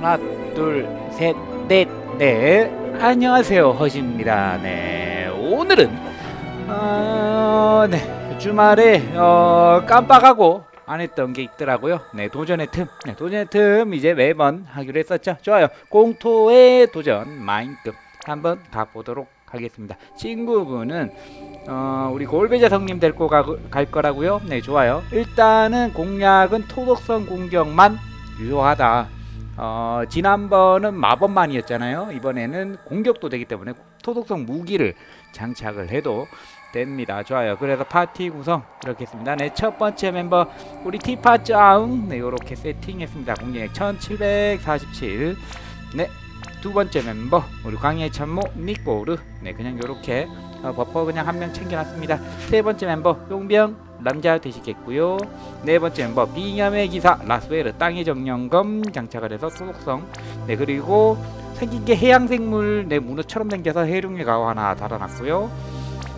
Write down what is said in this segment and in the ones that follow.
하나, 둘, 셋, 넷, 네. 안녕하세요, 허신입니다. 네, 오늘은 어, 네 주말에 어, 깜빡하고 안 했던 게 있더라고요. 네, 도전의 틈. 네, 도전의 틈 이제 매번 하기로 했었죠. 좋아요. 공토의 도전 마인급 한번 가보도록 하겠습니다. 친구분은 어, 우리 골베자 성님 데리고 가, 갈 거라고요. 네, 좋아요. 일단은 공략은 토독성 공격만 유효하다. 어, 지난번은 마법만이었잖아요. 이번에는 공격도 되기 때문에 토독성 무기를 장착을 해도 됩니다. 좋아요. 그래서 파티 구성 이렇게 했습니다. 네, 첫 번째 멤버 우리 티파짱 네, 요렇게 세팅했습니다. 공략 1747. 네, 두 번째 멤버 우리 광해 참모 니꼬르 네, 그냥 요렇게 어, 버퍼 그냥 한 명 챙겨놨습니다. 세 번째 멤버 용병 남자 되시겠고요. 네 번째 멤버 비념의 기사 라스웨르 땅의 정령검 장착을 해서 소속성 네 그리고 생긴 게 해양생물 네 문어처럼 생겨서 해룡의 가오 하나 달아놨고요.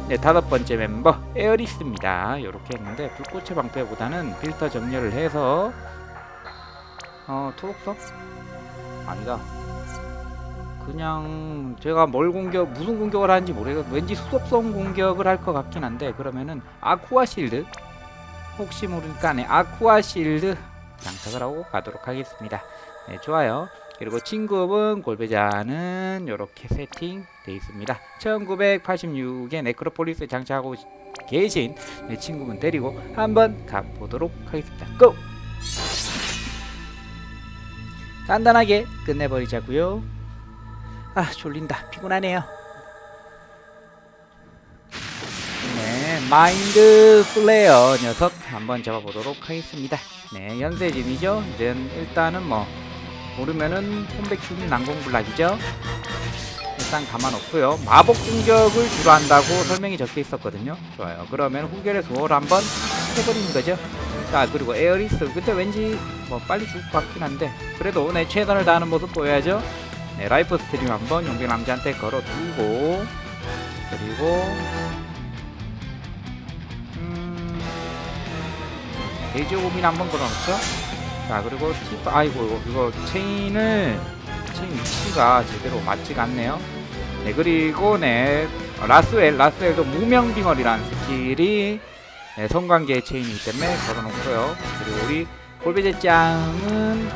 네 다섯 번째 멤버 에어리스입니다. 이렇게 했는데 불꽃의 방패보다는 필터 정렬을 해서 어 토독성 아니다. 그냥 제가 뭘 공격 무슨 공격을 하는지 모르겠어 왠지 수속성 공격을 할 것 같긴 한데 그러면은 아쿠아 실드? 혹시 모르니까 네 아쿠아 실드 장착을 하고 가도록 하겠습니다. 네 좋아요. 그리고 진급은 골배자는 이렇게 세팅 되어 있습니다. 1986에 네크로폴리스 장착하고 계신 네, 친구분 데리고 한번 가보도록 하겠습니다. 고! 간단하게 끝내버리자고요 아 졸린다. 피곤하네요. 네 마인드 플레이어 녀석 한번 잡아보도록 하겠습니다. 네 연세진이죠? 이제 일단은 뭐 모르면은 홈백충 난공불락이죠? 일단 없고요. 마법 공격을 주로 한다고 설명이 적혀 있었거든요. 좋아요. 그러면 후결의 소월 한번 해버리는 거죠. 자 그리고 에어리스. 근데 왠지 뭐 빨리 죽을 것 같긴 한데 그래도 내 최선을 다하는 모습 보여야죠 네, 라이프 스트림 한번 용병 남자한테 걸어두고 그리고 음, 데이지 고민 한번 걸어놓죠. 자 그리고 팁 아이고 이거, 체인을 체인 위치가 제대로 맞지가 않네요. 네 그리고 네 어, 라스웰 라스웰도 무명빙어리라는 스킬이 네, 성관계 체인이기 때문에 걸어놓고요. 그리고 우리 골베제 짱은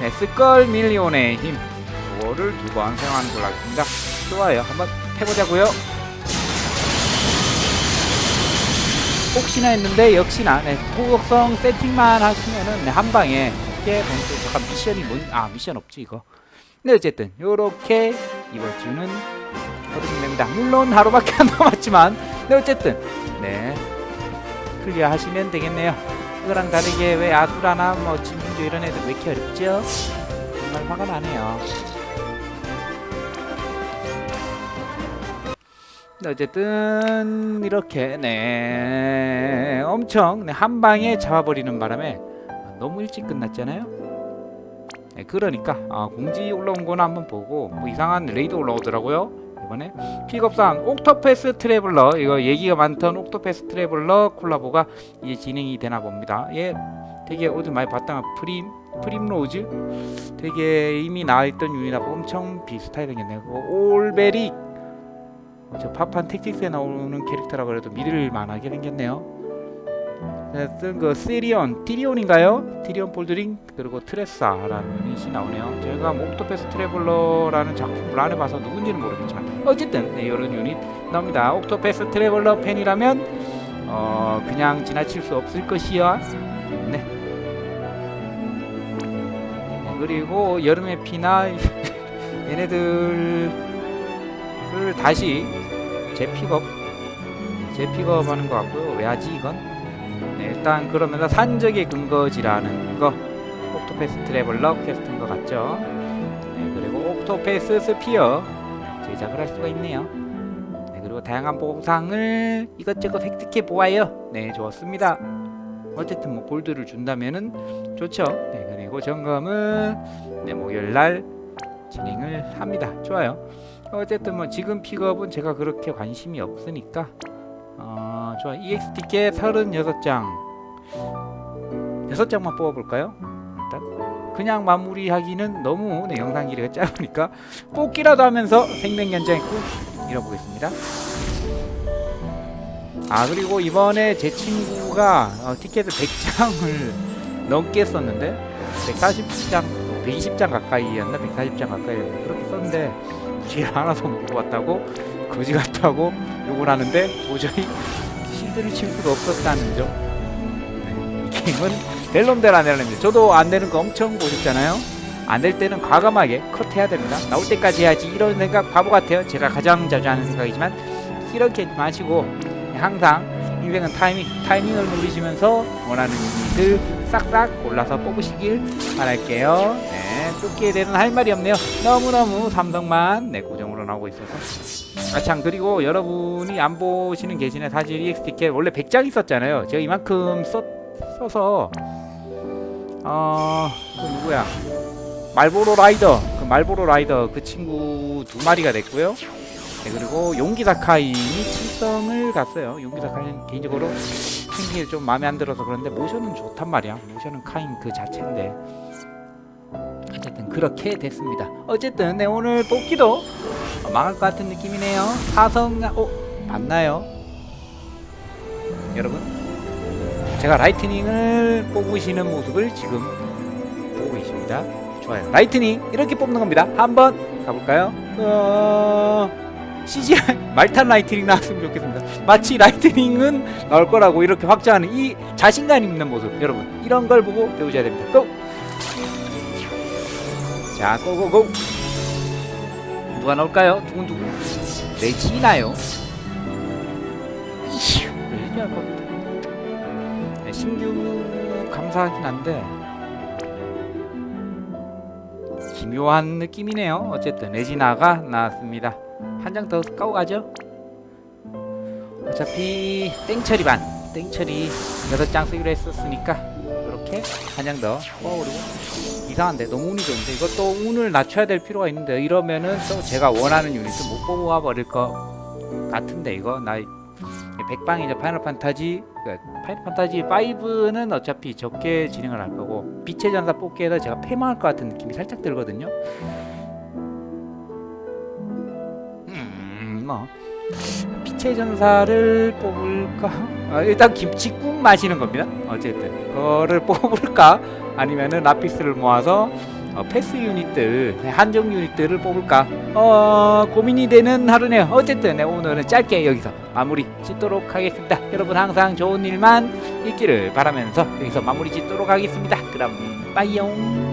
네, 스컬 밀리온의 힘 그거를 두 번 사용하는 걸로 알겠습니다. 좋아요. 한번 해보자고요. 혹시나 했는데 역시나 네, 호격성 세팅만 하시면은 네, 한 방에 쉽게 본수 잠깐 미션이 뭔? 아 미션 없지 이거. 네 어쨌든 요렇게 이번 주는 어르신됩니다. 물론 하루밖에 안 남았지만 네 어쨌든 네 클리어 하시면 되겠네요. 그거랑 다르게 왜 아수라나 뭐 진민조 이런 애들 왜 이렇게 어렵죠? 정말 화가 나네요. 어쨌든 이렇게 네 엄청 네, 한 방에 잡아버리는 바람에 너무 일찍 끝났잖아요. 네, 그러니까 아, 공지 올라온 거는 한번 보고 뭐 이상한 레이드 올라오더라고요. 이번에 픽업상 옥토패스 트래블러 이거 얘기가 많던 옥토패스 트래블러 콜라보가 이제 진행이 되나 봅니다. 예, 되게 어디 많이 봤다가 프림 프림로즈 되게 이미 나와있던 유닛하고 엄청 비슷하게 생겼네요. 그 올베릭 어, 저 파판 택틱스에 나오는 캐릭터라 그래도 믿을 만하게 생겼네요. 하여튼 그 시리온, 티리온인가요? 티리온 볼드링 그리고 트레사라는 유닛이 나오네요. 제가 옥토패스 트래블러라는 작품을 안 해봐서 누군지는 모르겠지만 어쨌든 네, 이런 유닛 나옵니다. 옥토패스 트래블러 팬이라면 어 그냥 지나칠 수 없을 것이야. 네. 네, 그리고 여름의 피나 얘네들을 다시 재픽업 재픽업 하는 것 같고요. 왜 하지 이건? 네, 일단 그러면서 산적의 근거지라는 거 옥토패스 트래블러 퀘스트인 것 같죠? 네, 그리고 옥토패스 스피어 제작을 할 수가 있네요. 네, 그리고 다양한 보상을 이것저것 획득해 보아요. 네, 좋습니다. 어쨌든 뭐 골드를 준다면은 좋죠. 네, 그리고 점검은 네, 목요일 날 진행을 합니다. 좋아요. 어쨌든 뭐 지금 픽업은 제가 그렇게 관심이 없으니까 어, 좋아. EXT께 36장 6장만 뽑아볼까요? 일단 그냥 마무리하기는 너무 네, 영상 길이가 짧으니까 뽑기라도 하면서 생명 연장 꼭 잃어보겠습니다. 아 그리고 이번에 제 친구가 어, 티켓을 100장을 넘게 썼는데 140장, 120장 가까이였나 140장 가까이였나 그렇게 썼는데 무지를 하나도 못 뽑았다고 거지 같다고 욕을 하는데 도저히 실드를 칠 수가 없었다는 점. 네, 이 게임은 될 놈들 안 되는 놈들. 저도 안 되는 거 엄청 보셨잖아요. 안 될 때는 과감하게 컷해야 됩니다. 나올 때까지 해야지 이런 생각 바보 같아요. 제가 가장 자주 하는 생각이지만 이렇게 마시고 항상 인생은 타이밍 타이밍을 누리시면서 원하는 유닛을 싹싹 골라서 뽑으시길 바랄게요. 네, 뽑기에 대해서는 할 말이 없네요. 너무너무 삼성만 네, 고정으로 나오고 있어서. 아 참 그리고 여러분이 안 보시는 계시네 사실 EX 티켓 원래 100장 있었잖아요. 제가 이만큼 썼, 써서 어... 그 누구야? 말보로 라이더 그 말보로 라이더 그 친구 두 마리가 됐고요. 네, 그리고 용기 사카이니 칠성을 갔어요. 용기 사카이는 개인적으로 생긴 게 좀 마음에 안 들어서 그런데 모션은 좋단 말이야. 모션은 카인 그 자체인데 어쨌든 그렇게 됐습니다. 어쨌든 네 오늘 뽑기도 망할 것 같은 느낌이네요. 사성 어 맞나요? 여러분 제가 라이트닝을 뽑으시는 모습을 지금 보고 계십니다. 좋아요. 라이트닝 이렇게 뽑는 겁니다. 한번 가볼까요? 어... CGI 말탄 라이트닝 나왔으면 좋겠습니다. 마치 라이트닝은 나올 거라고 이렇게 확정하는 이 자신감 있는 모습 여러분 이런 걸 보고 배우셔야 됩니다. 고! 자 고고고 누가 나올까요? 두근두근 레지나요? 네, 신규 감사하긴 한데 기묘한 느낌이네요. 어쨌든 레지나가 나왔습니다. 한 장 더 까고 가죠. 어차피 땡처리 반, 땡처리 여섯 장 쓰기로 했었으니까 이렇게 한 장 더 뽑아오르고 이상한데 너무 운이 좋은데 이것도 운을 낮춰야 될 필요가 있는데 이러면은 또 제가 원하는 유닛을 못 뽑아 버릴 것 같은데 이거 나 백방이자 파이널 판타지 그러니까 파이널 판타지 5는 어차피 적게 진행을 할 거고 빛의 전사 뽑기에다 제가 패망할 것 같은 느낌이 살짝 들거든요. 음, 뭐 빛의 전사를 뽑을까? 아, 일단 김치국 마시는 겁니다. 어쨌든 그거를 뽑을까? 아니면은 라피스를 모아서 어, 패스 유닛들 한정 유닛들을 뽑을까? 어 고민이 되는 하루네요. 어쨌든 네, 오늘은 짧게 여기서 마무리 짓도록 하겠습니다. 여러분 항상 좋은 일만 있기를 바라면서 여기서 마무리 짓도록 하겠습니다. 그럼 빠이용.